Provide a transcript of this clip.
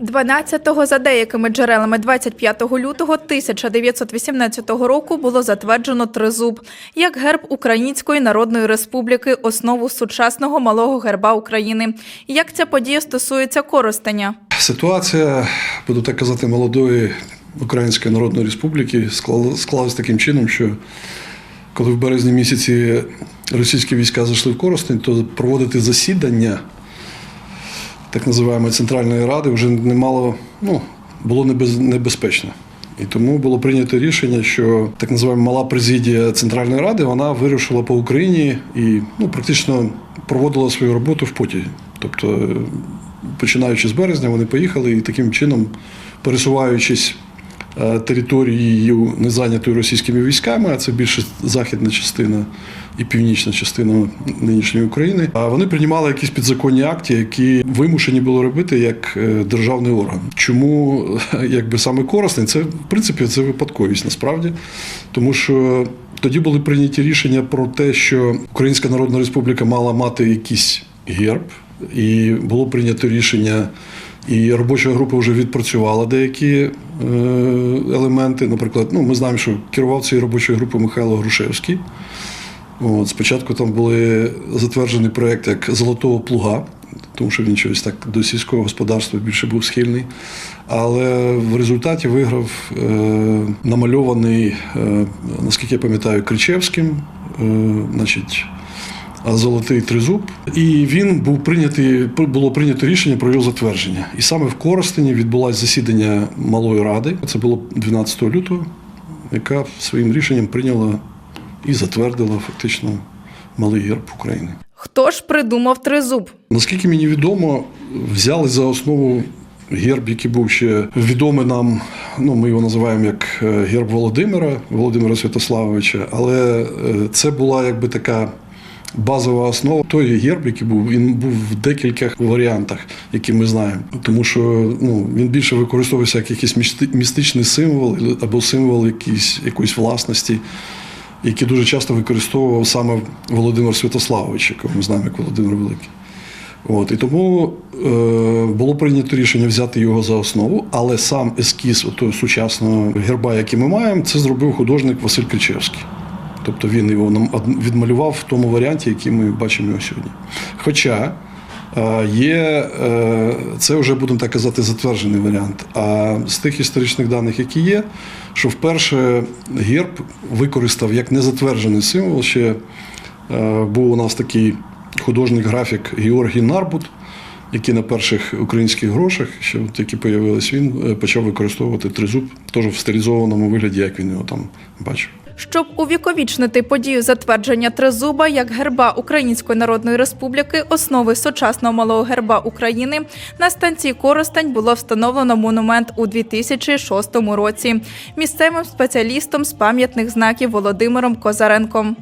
12-го за деякими джерелами 25 лютого 1918 року було затверджено тризуб як герб Української Народної Республіки, основу сучасного малого герба України. Як ця подія стосується Коростеня? Ситуація, буду так казати, молодої Української Народної Республіки склала- склалась таким чином, що коли в березні місяці російські війська зайшли в Коростень, то проводити засідання так називаємо Центральної Ради вже не мало, ну, було небез- небезпечно. І тому було прийнято рішення, що так називаємо мала президія Центральної Ради вона вирушила по Україні і ну, практично проводила свою роботу в потязі. Тобто, е, починаючи з березня, вони поїхали і таким чином, пересуваючись територією, не зайнятою російськими військами, а це більше західна частина і північна частина нинішньої України. А вони приймали якісь підзаконні акти, які вимушені були робити як е, державний орган. Чому е, якби саме корисний? Це в принципі це випадковість насправді, тому що. Тоді були прийняті рішення про те, що Українська Народна Республіка мала мати якийсь герб, і було прийнято рішення, і робоча група вже відпрацювала деякі е, елементи. Наприклад, ну ми знаємо, що керував цією робочою групою Михайло Грушевський. От, спочатку там були затверджений проєкт як Золотого плуга, тому що він щось так до сільського господарства більше був схильний. Але в результаті виграв е, намальований, е, наскільки я пам'ятаю, Кричевським, е, значить, золотий тризуб. І він був прийнятий, було прийнято рішення про його затвердження. І саме в Коростені відбулось засідання малої ради. Це було 12 лютого, яка своїм рішенням прийняла і затвердила фактично малий герб України. Хто ж придумав тризуб? Наскільки мені відомо, взяли за основу герб, який був ще відомий нам. Ну, ми його називаємо як е, герб Володимира, Володимира Святославовича, але е, це була якби така. Базова основа той герб, який був, він був в декількох варіантах, які ми знаємо. Тому що ну, він більше використовується як якийсь містичний символ або символ якийсь, якоїсь власності, який дуже часто використовував саме Володимир Святославович, якого ми знаємо як Володимир Великий. От, і тому е, було прийнято рішення взяти його за основу, але сам ескіз того сучасного герба, який ми маємо, це зробив художник Василь Кричевський. Тобто він його нам відмалював в тому варіанті, який ми бачимо його сьогодні. Хоча е, є, е, це вже, будемо так казати, затверджений варіант. А з тих історичних даних, які є, що вперше герб використав як незатверджений символ ще Е, Був у нас такий художник-графік Георгій Нарбут, який на перших українських грошах, от які появились, він почав використовувати тризуб теж в стилізованому вигляді, як він його там бачив. Щоб увіковічнити подію затвердження тризуба як герба Української Народної Республіки, основи сучасного малого герба України, на станції Коростень було встановлено монумент у 2006 році місцевим спеціалістом з пам'ятних знаків Володимиром Козаренком.